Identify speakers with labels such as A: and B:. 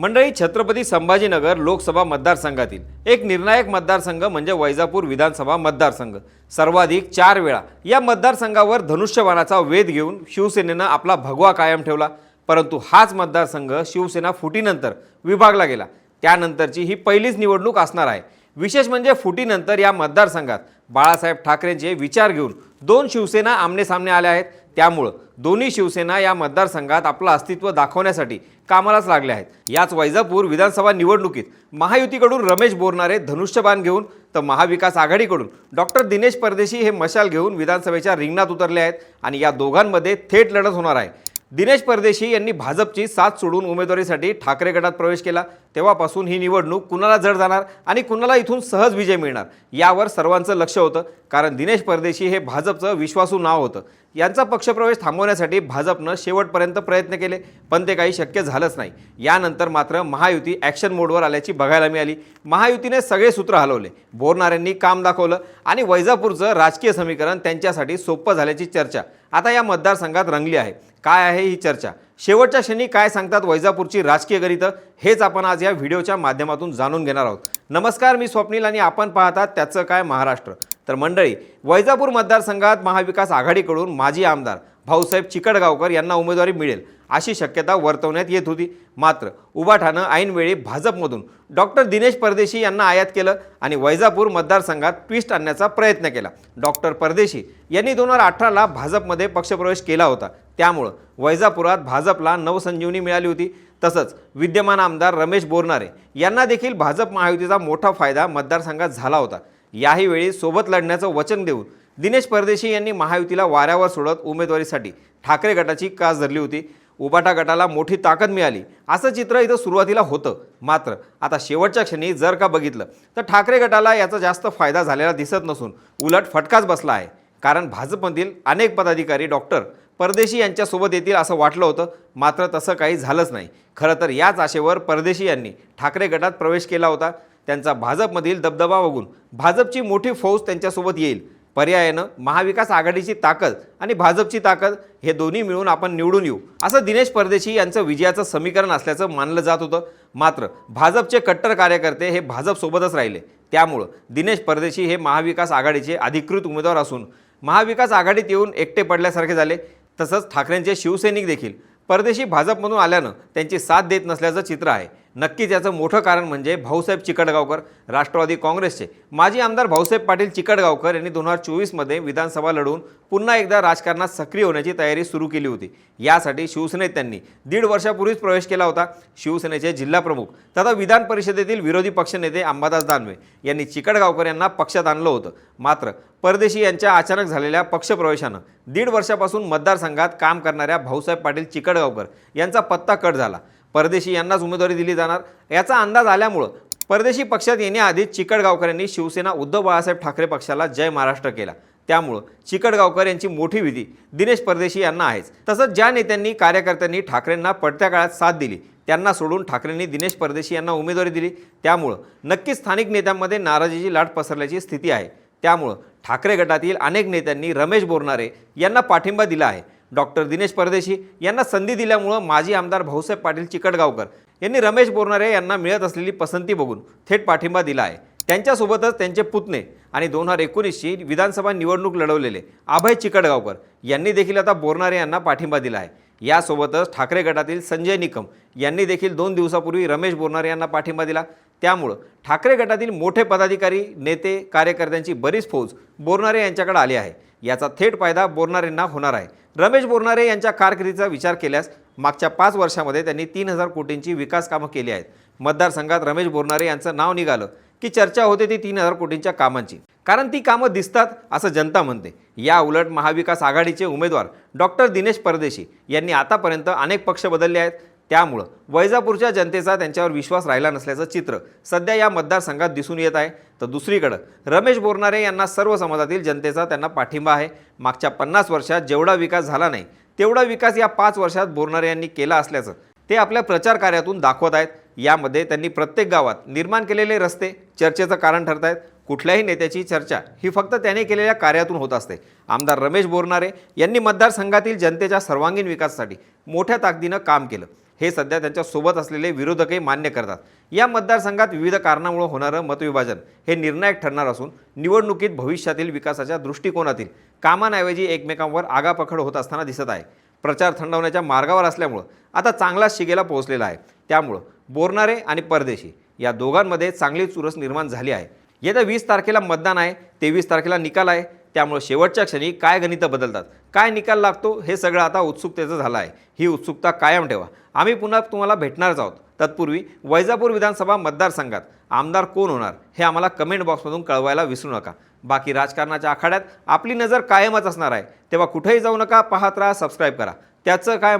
A: मंडळी छत्रपती संभाजीनगर लोकसभा मतदारसंघातील एक निर्णायक मतदारसंघ म्हणजे वैजापूर विधानसभा मतदारसंघ. सर्वाधिक चार वेळा या मतदारसंघावर धनुष्यबाणाचा वेध घेऊन शिवसेनेनं आपला भगवा कायम ठेवला. परंतु हाच मतदारसंघ शिवसेना फुटीनंतर विभागला गेला. त्यानंतरची ही पहिलीच निवडणूक असणार आहे. विशेष म्हणजे फुटीनंतर या मतदारसंघात बाळासाहेब ठाकरेंचे विचार घेऊन दोन शिवसेना आमनेसामने आल्या आहेत. त्यामुळं दोन्ही शिवसेना या मतदारसंघात आपलं अस्तित्व दाखवण्यासाठी कामालाच लागल्या आहेत. याच वैजापूर विधानसभा निवडणुकीत महायुतीकडून रमेश बोरणारे धनुष्यबाण घेऊन तर महाविकास आघाडीकडून डॉक्टर दिनेश परदेशी हे मशाल घेऊन विधानसभेच्या रिंगणात उतरले आहेत आणि या दोघांमध्ये थेट लढत होणार आहे. दिनेश परदेशी यांनी भाजपची साथ सोडून उमेदवारीसाठी ठाकरे गटात प्रवेश केला. तेव्हापासून ही निवडणूक कुणाला जड जाणार आणि कुणाला इथून सहज विजय मिळणार यावर सर्वांचं लक्ष होतं. कारण दिनेश परदेशी हे भाजपचं विश्वासू नाव होतं. यांचा पक्षप्रवेश थांबवण्यासाठी भाजपनं शेवटपर्यंत प्रयत्न केले पण ते काही शक्य झालंच नाही. यानंतर मात्र महायुती ॲक्शन मोडवर आल्याची बघायला मिळाली. महायुतीने सगळे सूत्र हलवले. बोरणाऱ्यांनी काम दाखवलं आणि वैजापूरचं राजकीय समीकरण त्यांच्यासाठी सोपं झाल्याची चर्चा. आता या मतदारसंघात रंगली आहे. काय आहे ही चर्चा? शेवटच्या क्षणी काय सांगतात वैजापूरची राजकीय गणितं? हेच आपण आज या व्हिडिओच्या माध्यमातून जाणून घेणार आहोत. नमस्कार मी स्वप्नील आणि आपण पाहतात त्याचं काय महाराष्ट्र. तर मंडळी वैजापूर मतदारसंघात महाविकास आघाडीकडून माजी आमदार भाऊसाहेब चिकडगावकर यांना उमेदवारी मिळेल अशी शक्यता वर्तवण्यात येत होती. मात्र उबाठानं ऐनवेळी भाजपमधून डॉक्टर दिनेश परदेशी यांना आयात केलं आणि वैजापूर मतदारसंघात ट्विस्ट आणण्याचा प्रयत्न केला. डॉक्टर परदेशी यांनी दोन हजार अठराला भाजपमध्ये पक्षप्रवेश केला होता. त्यामुळं वैजापुरात भाजपला नवसंजीवनी मिळाली होती. तसंच विद्यमान आमदार रमेश बोरनारे यांना देखील भाजप महायुतीचा मोठा फायदा मतदारसंघात झाला होता. याही वेळी सोबत लढण्याचं वचन देऊन दिनेश परदेशी यांनी महायुतीला वाऱ्यावर सोडत उमेदवारीसाठी ठाकरे गटाची कास धरली होती. उबाटा गटाला मोठी ताकद मिळाली. असं चित्र इथं सुरुवातीला होतं. मात्र आता शेवटच्या क्षणी जर का बघितलं तर ठाकरे गटाला याचा जास्त फायदा झालेला दिसत नसून उलट फटकाच बसला आहे. कारण भाजपमधील अनेक पदाधिकारी डॉक्टर परदेशी यांच्यासोबत येतील असं वाटलं होतं. मात्र तसं काही झालंच नाही. खरं तर याच आशेवर परदेशी यांनी ठाकरे गटात प्रवेश केला होता. त्यांचा भाजपमधील दबदबा बघून भाजपची मोठी फौज त्यांच्यासोबत येईल. पर्यायानं महाविकास आघाडीची ताकद आणि भाजपची ताकद हे दोन्ही मिळून आपण निवडून येऊ. असं दिनेश परदेशी यांचं विजयाचं समीकरण असल्याचं मानलं जात होतं. मात्र भाजपचे कट्टर कार्यकर्ते हे भाजपसोबतच राहिले. त्यामुळं दिनेश परदेशी हे महाविकास आघाडीचे अधिकृत उमेदवार असून महाविकास आघाडीत येऊन एकटे पडल्यासारखे झाले. तसंच ठाकरेंचे शिवसैनिक देखील. परदेशी भाजपमधून आल्यानं त्यांची साथ देत नसल्याचं चित्र आहे. नक्कीच याचं मोठं कारण म्हणजे भाऊसाहेब चिकटगावकर राष्ट्रवादी काँग्रेसचे. माजी आमदार भाऊसाहेब पाटील चिकटगावकर यांनी दोन हजार चोवीसमध्ये विधानसभा लढवून पुन्हा एकदा राजकारणात सक्रिय होण्याची तयारी सुरू केली होती. यासाठी शिवसेनेत त्यांनी दीड वर्षापूर्वीच प्रवेश केला होता. शिवसेनेचे जिल्हाप्रमुख तथा विधान परिषदेतील विरोधी पक्षनेते अंबादास दानवे यांनी चिकटगावकर यांना पक्षात आणलं होतं. मात्र परदेशी यांच्या अचानक झालेल्या पक्षप्रवेशानं दीड वर्षापासून मतदारसंघात काम करणाऱ्या भाऊसाहेब पाटील चिकटगावकर यांचा पत्ता कट झाला. परदेशी यांनाच उमेदवारी दिली जाणार. याचा अंदाज आल्यामुळं परदेशी पक्षात येण्याआधीच चिकडगावकर यांनी शिवसेना उद्धव बाळासाहेब ठाकरे पक्षाला जय महाराष्ट्र केला. त्यामुळं चिकटगावकर यांची मोठी विधी दिनेश परदेशी यांना आहेच. तसंच ज्या नेत्यांनी कार्यकर्त्यांनी ठाकरेंना पडत्या काळात साथ दिली त्यांना सोडून ठाकरेंनी दिनेश परदेशी यांना उमेदवारी दिली. त्यामुळं नक्कीच स्थानिक नेत्यांमध्ये नाराजीची लाट पसरल्याची स्थिती आहे. त्यामुळं ठाकरे गटातील अनेक नेत्यांनी रमेश बोरणारे यांना पाठिंबा दिला आहे. डॉक्टर दिनेश परदेशी यांना संधी दिल्यामुळं माजी आमदार भाऊसाहेब पाटील चिकटगावकर यांनी रमेश बोरनारे यांना मिळत असलेली पसंती बघून थेट पाठिंबा दिला आहे. त्यांच्यासोबतच त्यांचे पुतणे आणि दोन हजार एकोणीसची विधानसभा निवडणूक लढवलेले अभय चिकटगावकर यांनी देखील आता बोरणारे यांना पाठिंबा दिला आहे. यासोबतच ठाकरे गटातील संजय निकम यांनी देखील दोन दिवसापूर्वी रमेश बोरणारे यांना पाठिंबा दिला. त्यामुळं ठाकरे गटातील मोठे पदाधिकारी नेते कार्यकर्त्यांची बरीच फौज बोरनारे यांच्याकडे आली आहे. याचा थेट फायदा बोरणारेंना होणार आहे. रमेश बोरणारे यांच्या कारकिर्दीचा विचार केल्यास मागच्या पाच वर्षामध्ये त्यांनी तीन हजार कोटींची विकास कामं केली आहेत. मतदारसंघात रमेश बोरनारे यांचं नाव निघालं की चर्चा होते ती तीन हजार कोटींच्या कामांची. कारण ती कामं दिसतात असं जनता म्हणते. या उलट महाविकास आघाडीचे उमेदवार डॉक्टर दिनेश परदेशी यांनी आतापर्यंत अनेक पक्ष बदलले आहेत. त्यामुळं वैजापूरच्या जनतेचा त्यांच्यावर विश्वास राहिला नसल्याचं चित्र सध्या या मतदारसंघात दिसून येत आहे. तर दुसरीकडं रमेश बोरनारे यांना सर्व समाजातील जनतेचा त्यांना पाठिंबा आहे. मागच्या पन्नास वर्षात जेवढा विकास झाला नाही तेवढा विकास या पाच वर्षात बोरनारे यांनी केला असल्याचं ते आपल्या प्रचार कार्यातून दाखवत आहेत. यामध्ये त्यांनी प्रत्येक गावात निर्माण केलेले रस्ते चर्चेचं कारण ठरत आहेत. कुठल्याही नेत्याची चर्चा ही फक्त त्याने केलेल्या कार्यातून होत असते. आमदार रमेश बोरनारे यांनी मतदारसंघातील जनतेच्या सर्वांगीण विकासासाठी मोठ्या ताकदीनं काम केलं. हे सध्या त्यांच्यासोबत असलेले विरोधकही मान्य करतात. या मतदारसंघात विविध कारणामुळे होणारं मतविभाजन हे निर्णायक ठरणार असून निवडणुकीत भविष्यातील विकासाच्या दृष्टिकोनातील कामांऐवजी एकमेकांवर आगापखड होत असताना दिसत आहे. प्रचार थंडवण्याच्या मार्गावर असल्यामुळं आता चांगलाच शिगेला पोहोचलेला आहे. त्यामुळं बोरणारे आणि परदेशी या दोघांमध्ये चांगली चुरस निर्माण झाली आहे. येत्या वीस तारखेला मतदान आहे तेवीस तारखेला निकाल आहे. त्यामुळे शेवटच्या क्षणी काय गणितं बदलतात काय निकाल लागतो हे सगळं आता उत्सुकतेचं झालं आहे ही उत्सुकता कायम ठेवा. आम्ही पुन्हा तुम्हाला भेटणारच आहोत. तत्पूर्वी वैजापूर विधानसभा मतदारसंघात आमदार कोण होणार हे आम्हाला कमेंट बॉक्समधून कळवायला विसरू नका. बाकी राजकारणाच्या आखाड्यात आपली नजर कायमच असणार आहे. तेव्हा कुठेही जाऊ नका पाहत राहा सबस्क्राईब करा. त्याचं काय